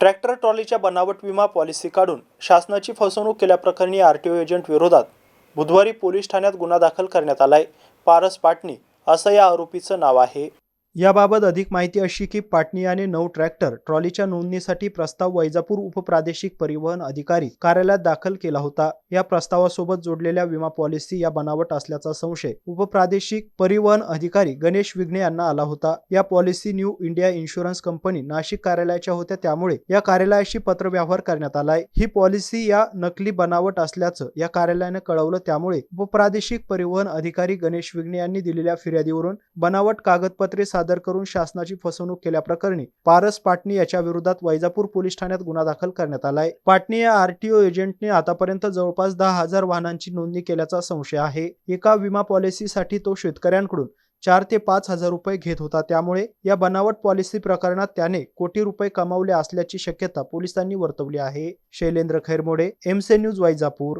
Tractor ट्रॉलीच्या बनावट विमा policy काढून शासनाची फसवणूक केल्याप्रकरणी आर टी ओ एजंट विरोधात बुधवारी पोलीस ठाण्यात गुन्हा दाखल करण्यात आलाय. पारस पाटणी असं या आरोपीचं नाव आहे. याबाबत अधिक माहिती अशी की पाटणी आणि नऊ ट्रॅक्टर ट्रॉलीच्या नोंदणीसाठी प्रस्ताव वैजापूर उपप्रादेशिक परिवहन अधिकारी कार्यालयात दाखल केला होता. या प्रस्तावासोबत जोडलेल्या विमा पॉलिसी या बनावट असल्याचा संशय उपप्रादेशिक परिवहन अधिकारी गणेश विघ्ने यांना आला होता. या policy new India insurance company Nashik कार्यालयाच्या होत्या. त्यामुळे या कार्यालयाशी पत्रव्यवहार करण्यात आलाय. ही पॉलिसी या नकली बनावट असल्याचं या कार्यालयानं कळवलं. त्यामुळे उपप्रादेशिक परिवहन अधिकारी गणेश विघ्ने यांनी दिलेल्या फिर्यादीवरून बनावट कागदपत्रे सादर करून शासनाची फसवणूक केल्याप्रकरणी पारस पाटणी याच्या विरोधात वैजापूर पोलीस ठाण्यात गुन्हा दाखल करण्यात आलाय. पाटणी या आरटीओ एजंटने आतापर्यंत जवळपास दहा हजार वाहनांची नोंदणी केल्याचा संशय आहे. एका विमा पॉलिसीसाठी तो शेतकऱ्यांकडून चार ते पाच हजार रुपये घेत होता. त्यामुळे या बनावट पॉलिसी प्रकरणात त्याने कोटी रुपये कमावले असल्याची शक्यता पोलिसांनी वर्तवली आहे. शैलेंद्र खैरमोडे एमसे न्यूज वैजापूर.